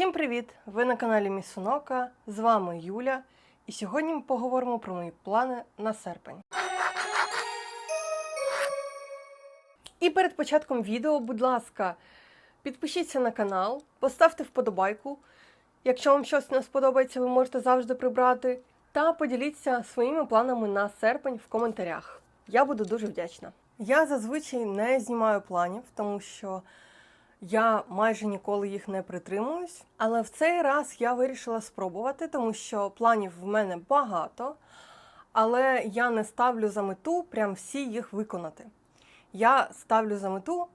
Всім привіт! Ви на каналі Місунока. З вами Юля. І сьогодні ми поговоримо про мої плани на серпень. І перед початком відео, будь ласка, підпишіться на канал, поставте вподобайку. Якщо вам щось не сподобається, ви можете завжди прибрати. Та поділіться своїми планами на серпень в коментарях. Я буду дуже вдячна. Я зазвичай не знімаю планів, тому що я майже ніколи їх не притримуюсь. Але в цей раз я вирішила спробувати, тому що планів в мене багато, але я не ставлю за мету прям всі їх виконати. Я ставлю за мету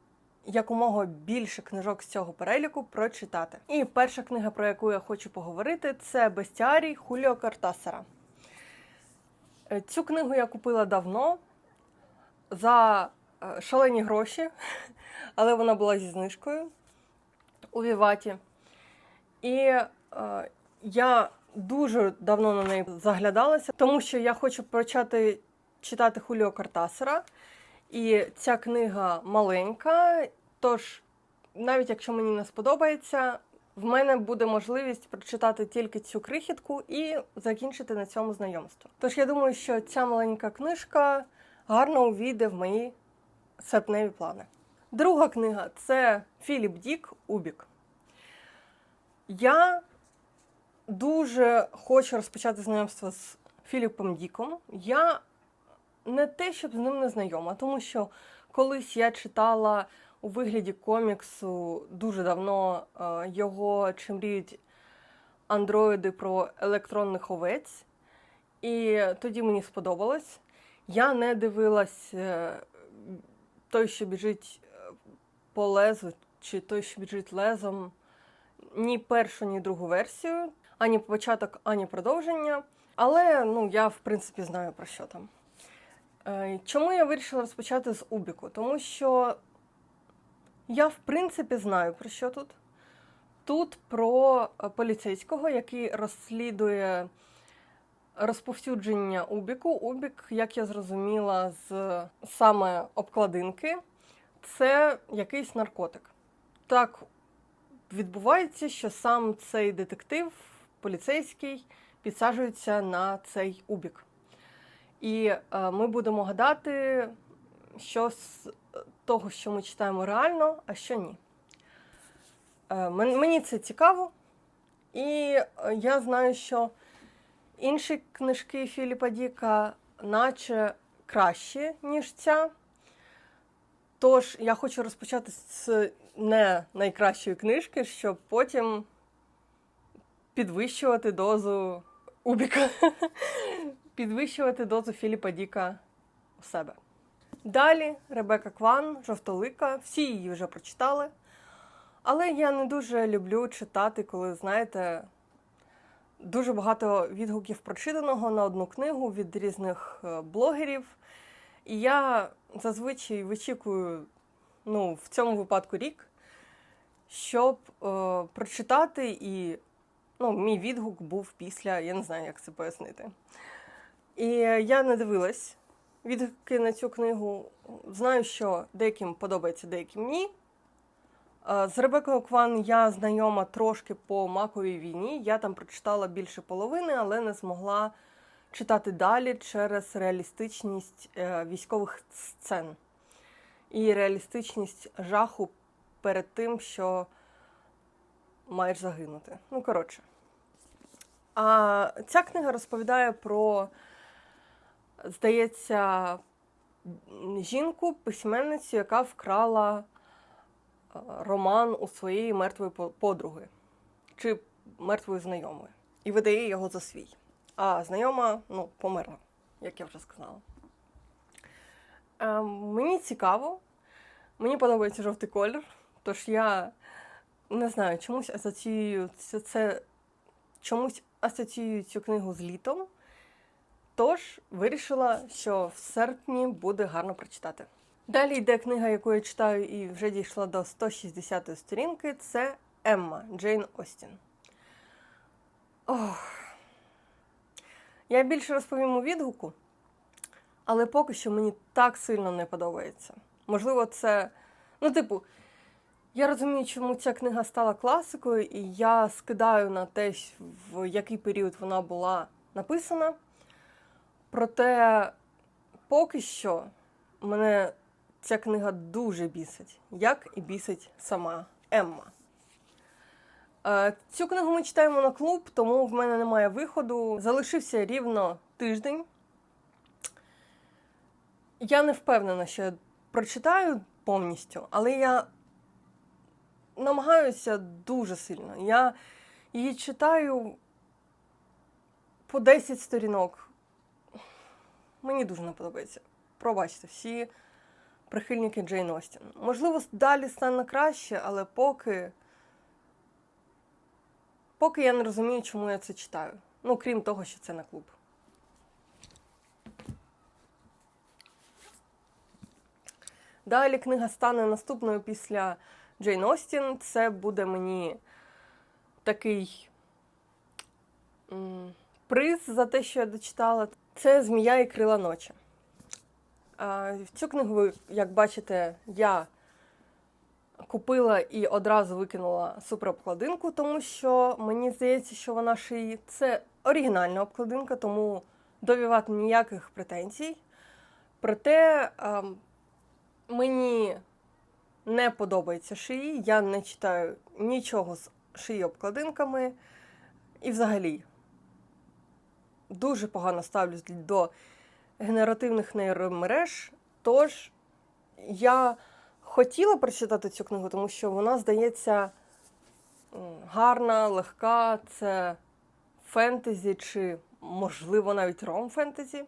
якомога більше книжок з цього переліку прочитати. І перша книга, про яку я хочу поговорити, це Бестіарій Хуліо Картасера. Е, Цю книгу я купила давно за е, шалені гроші, але вона була зі знижкою у Віваті. І е, я дуже давно на неї заглядалася, тому що я хочу почати читати Хуліо Картасера. І ця книга маленька, тож, навіть якщо мені не сподобається, в мене буде можливість прочитати тільки цю крихітку і закінчити на цьому знайомство. Тож я думаю, що ця маленька книжка гарно увійде в мої серпневі плани. Друга книга це Філіп Дік Убік. Я дуже хочу розпочати знайомство з Філіпом Діком. Я не те, щоб з ним не знайома, тому що колись я читала у вигляді коміксу дуже давно е, його чи мріють андроїди про електронних овець, і тоді мені сподобалось. Я не дивилась е, той, що біжить по лезу, чи той, що біжить лезом, ні першу, ні другу версію, ані початок, ані продовження. Але ну, я, в принципі, знаю про що там. Е, Чому я вирішила розпочати з Убіку? Тому що я, в принципі, знаю про що тут. Тут про е, поліцейського, який розслідує розповсюдження Убіку. Убік, як я зрозуміла, з саме обкладинки, це якийсь наркотик. Так відбувається, що сам цей детектив, поліцейський, підсаджується на цей Убік. І е, ми будемо гадати, що з того, що ми читаємо реально, а що ні. Е, мені це цікаво, і е, я знаю, що інші книжки Філіпа Діка наче кращі, ніж ця. Тож я хочу розпочати з не найкращої книжки, щоб потім підвищувати дозу Убіка. підвищувати дозу Філіпа Діка у себе. Далі Ребека Кван, жовтолика, всі її вже прочитали. Але я не дуже люблю читати, коли, знаєте, дуже багато відгуків прочитаного на одну книгу від різних е, блогерів. І я зазвичай вичікую, ну, в цьому випадку рік, щоб е, прочитати і ну, мій відгук був після, я не знаю, як це пояснити. І я не дивилась відгуки на цю книгу. Знаю, що деяким подобається, деяким ні. Е, З Ребекою Кван я знайома трошки по маковій війні. Я там прочитала більше половини, але не змогла читати далі через реалістичність е, військових сцен і реалістичність жаху перед тим, що маєш загинути. Ну, коротше. А ця книга розповідає про, здається, жінку, письменницю, яка вкрала е, роман у своєї мертвої по- подруги чи мертвої знайомої і видає його за свій. А знайома ну, померла, як я вже сказала. Е, мені цікаво, мені подобається жовтий колір, тож я не знаю, чомусь асоціюю це, це чомусь асоціюю цю книгу з літом. Тож вирішила, що в серпні буде гарно прочитати. Далі йде книга, яку я читаю і вже дійшла до 160-ї сторінки. Це Емма Джейн Остін. Ох. Я більше розповім у відгуку, але поки що мені так сильно не подобається. Можливо, це. Ну, типу, Я розумію, чому ця книга стала класикою, і я скидаю на те, в який період вона була написана. Проте поки що мене ця книга дуже бісить, як і бісить сама Емма. Е, Цю книгу ми читаємо на клуб, тому в мене немає виходу. Залишився рівно тиждень. Я не впевнена, що я прочитаю повністю, але я намагаюся дуже сильно. Я її читаю по 10 сторінок. Мені дуже не подобається. Пробачте, всі прихильники Джейн Остін. Можливо, далі стане краще, але поки. Поки я не розумію, чому я це читаю. Ну, крім того, що це на клуб. Далі книга стане наступною після Джейн Остін. Це буде мені такий приз за те, що я дочитала. Це Змія і крила ночі. В цю книгу, як бачите, я купила і одразу викинула суперобкладинку, тому що мені здається, що вона шиї. Це оригінальна обкладинка, тому до Віват ніяких претензій. Проте ем, мені не подобається шиї, я не читаю нічого з шиї обкладинками. І взагалі дуже погано ставлюсь до генеративних нейромереж. Тож я хотіла прочитати цю книгу, тому що вона здається гарна, легка, це фентезі чи, можливо, навіть ром-фентезі.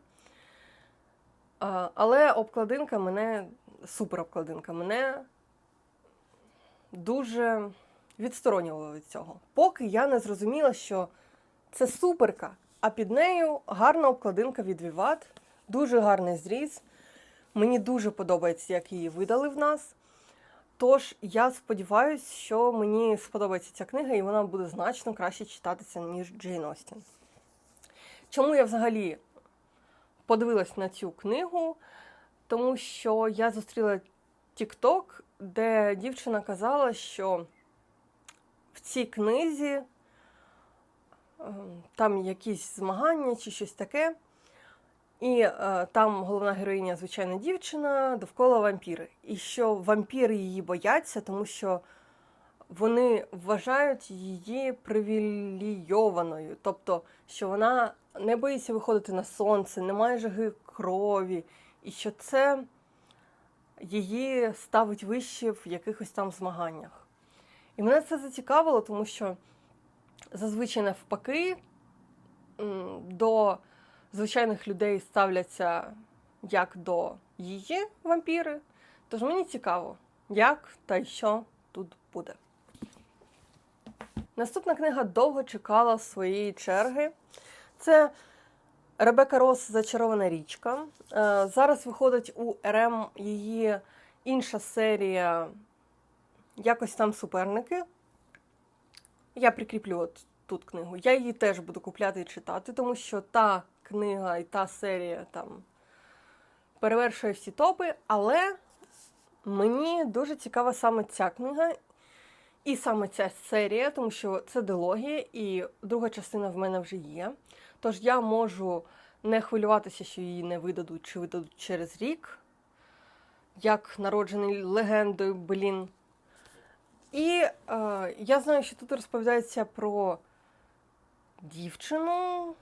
Але обкладинка мене, супер обкладинка, мене дуже відсторонювала від цього. Поки я не зрозуміла, що це суперка, а під нею гарна обкладинка від Vivat, дуже гарний зріз. Мені дуже подобається, як її видали в нас. Тож я сподіваюся, що мені сподобається ця книга, і вона буде значно краще читатися, ніж Джейн Остін. Чому я взагалі подивилась на цю книгу? Тому що я зустріла TikTok, де дівчина казала, що в цій книзі ем, там якісь змагання чи щось таке. І е, там головна героїня, звичайна дівчина, довкола вампіри. І що вампіри її бояться, тому що вони вважають її привілейованою. Тобто, що вона не боїться виходити на сонце, не має жаги крові, і що це її ставить вище в якихось там змаганнях. І мене це зацікавило, тому що зазвичай навпаки до звичайних людей ставляться як до її вампіри. Тож мені цікаво, як та й що тут буде. Наступна книга довго чекала своєї черги. Це Ребека Рос Зачарована річка. Е, Зараз виходить у РМ її інша серія якось там суперники. Я прикріплю от тут книгу. Я її теж буду купляти і читати, тому що та книга і та серія там перевершує всі топи, але мені дуже цікава саме ця книга і саме ця серія, тому що це дилогія, і друга частина в мене вже є. Тож я можу не хвилюватися, що її не видадуть чи видадуть через рік, як народжений легендою, блін. І е, я знаю, що тут розповідається про дівчину,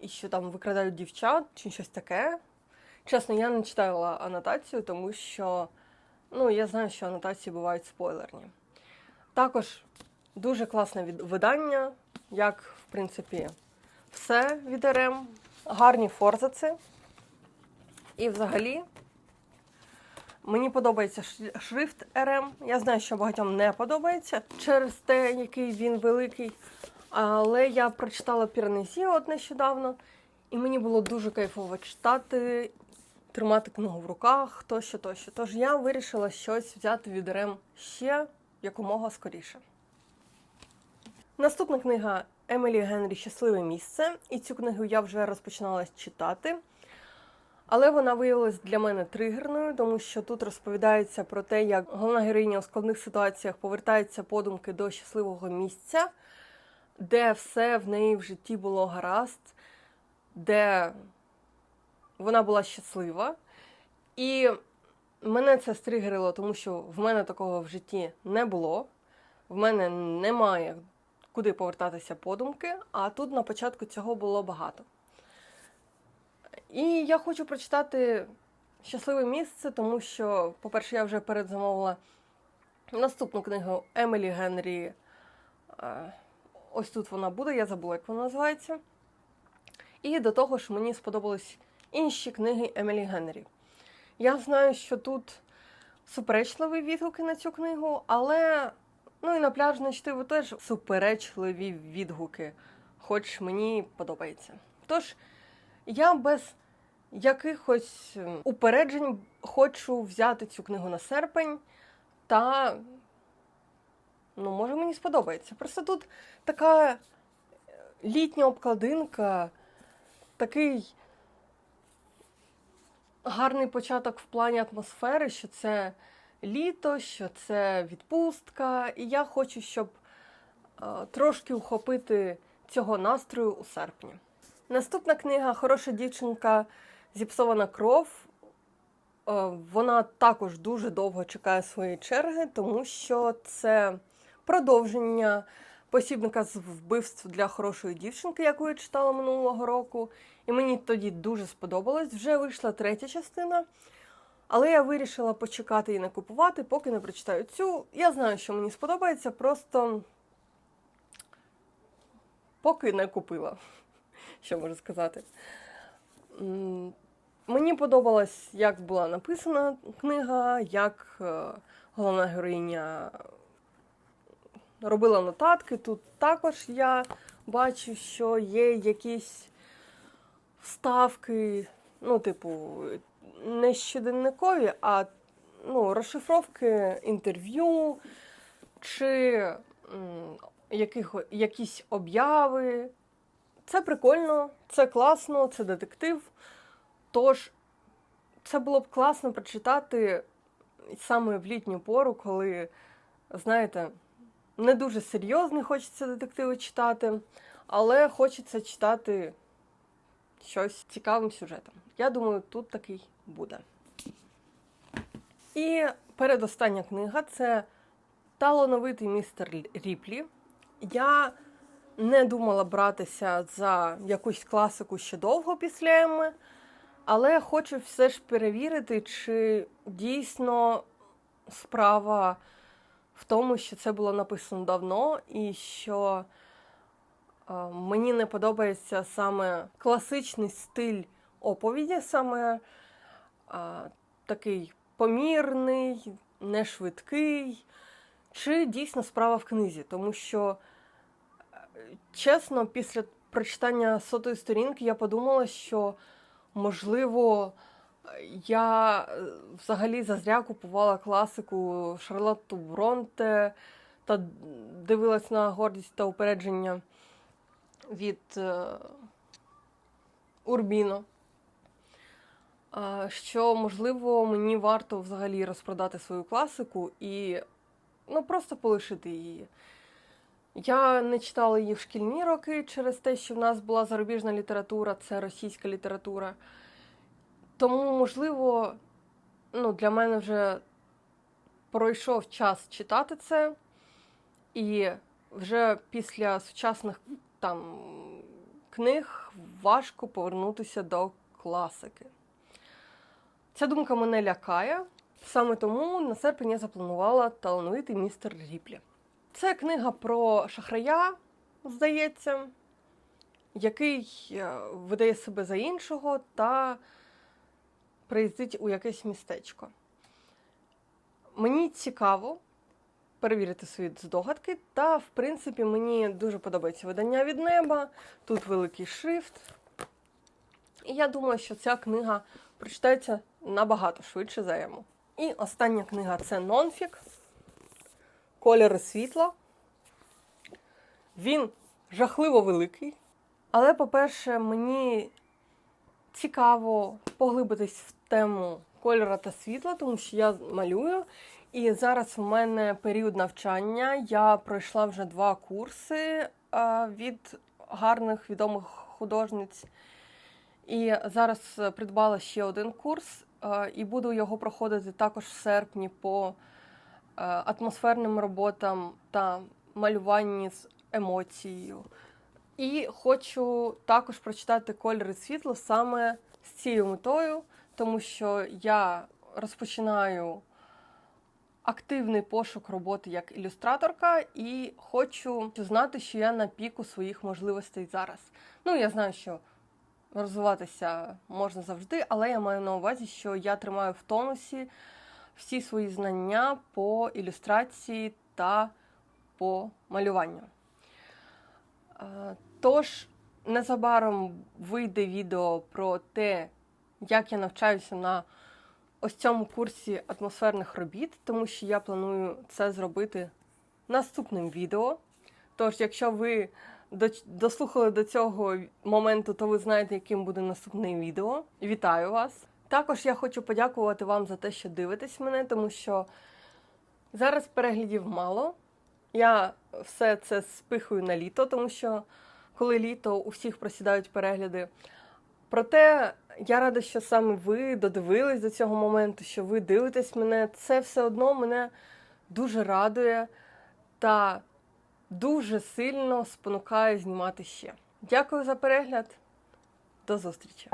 і що там викрадають дівчат чи щось таке. Чесно, я не читала анотацію, тому що ну, я знаю, що анотації бувають спойлерні. Також дуже класне видання, як, в принципі, все від РМ. Гарні форзаци. І взагалі мені подобається шрифт РМ. Я знаю, що багатьом не подобається через те, який він великий. Але я прочитала Піранезі от нещодавно, і мені було дуже кайфово читати, тримати книгу в руках, тощо, тощо. Тож я вирішила щось взяти від РМ ще якомога скоріше. Наступна книга Емілі Генрі Щасливе місце. І цю книгу я вже розпочинала читати. Але вона виявилась для мене тригерною, тому що тут розповідається про те, як головна героїня у складних ситуаціях повертається подумки до щасливого місця, де все в неї в житті було гаразд, де вона була щаслива. І мене це стригерило, тому що в мене такого в житті не було. В мене немає куди повертатися подумки, а тут на початку цього було багато. І я хочу прочитати щасливе місце, тому що, по-перше, я вже передзамовила наступну книгу Емілі Генрі. Ось тут вона буде, я забула, як вона називається. І до того ж, мені сподобались інші книги Емілі Генрі. Я знаю, що тут суперечливі відгуки на цю книгу, але ну і на пляжне чтиво теж суперечливі відгуки, хоч мені подобається. Тож, я без якихось упереджень хочу взяти цю книгу на серпень та. Ну, може, мені сподобається. Просто тут така е, літня обкладинка, такий гарний початок в плані атмосфери, що це літо, що це відпустка. І я хочу, щоб е, трошки ухопити цього настрою у серпні. Наступна книга Хороша дівчинка зіпсована кров. Е, Вона також дуже довго чекає своєї черги, тому що це продовження посібника з вбивств для хорошої дівчинки, яку я читала минулого року. І мені тоді дуже сподобалось. Вже вийшла третя частина. Але я вирішила почекати і не купувати, поки не прочитаю цю. Я знаю, що мені сподобається, просто поки не купила. Що можу сказати? Мені подобалось, як була написана книга, як е, головна героїня робила нотатки. Тут також я бачу, що є якісь вставки, ну, типу, не щоденникові, а ну, розшифровки інтерв'ю чи яких, якісь обяви. Це прикольно, це класно, це детектив. Тож це було б класно прочитати саме в літню пору, коли, знаєте, не дуже серйозно хочеться детективи читати, але хочеться читати щось цікавим сюжетом. Я думаю, тут такий буде. І передостання книга це талановитий містер Ріплі. Я не думала братися за якусь класику ще довго після Емми, але хочу все ж перевірити, чи дійсно справа в тому, що це було написано давно, і що е, мені не подобається саме класичний стиль оповіді, саме е, такий помірний, не швидкий, чи дійсно справа в книзі, тому що, е, чесно, після прочитання сотої сторінки я подумала, що можливо. Я е, взагалі зазря купувала класику Шарлотту Бронте та дивилась на гордість та упередження від е, Урбіно. Що, можливо, мені варто взагалі розпродати свою класику і ну, просто полишити її. Я не читала її в шкільні роки через те, що в нас була зарубіжна література, це російська література. Тому, можливо, ну, для мене вже пройшов час читати це, і вже після сучасних там книг важко повернутися до класики. Ця думка мене лякає. Саме тому на серпень я запланувала талановитий містер Ріплі. Це книга про шахрая, здається, який е, видає себе за іншого та приїздить у якесь містечко. Мені цікаво перевірити свої здогадки, та, в принципі, мені дуже подобається видання від неба. Тут великий шрифт. І я думаю, що ця книга прочитається набагато швидше за Ему. І остання книга це Нонфік. Кольори світла. Він жахливо великий. Але, по-перше, мені цікаво поглибитись в тему кольора та світла, тому що я малюю. І зараз в мене період навчання. Я пройшла вже два курси від гарних відомих художниць. І зараз придбала ще один курс, і буду його проходити також в серпні по атмосферним роботам та малюванні з емоцією. І хочу також прочитати кольори світло саме з цією метою, тому що я розпочинаю активний пошук роботи як ілюстраторка, і хочу знати, що я на піку своїх можливостей зараз. Ну, я знаю, що розвиватися можна завжди, але я маю на увазі, що я тримаю в тонусі всі свої знання по ілюстрації та по малюванню. Тож, незабаром вийде відео про те, як я навчаюся на ось цьому курсі атмосферних робіт, тому що я планую це зробити наступним відео. Тож, якщо ви дослухали до цього моменту, то ви знаєте, яким буде наступне відео. Вітаю вас! Також я хочу подякувати вам за те, що дивитесь мене, тому що зараз переглядів мало. Я все це спихую на літо, тому що коли літо у всіх просідають перегляди. Проте я рада, що саме ви додивились до цього моменту, що ви дивитесь мене. Це все одно мене дуже радує та дуже сильно спонукає знімати ще. Дякую за перегляд. До зустрічі!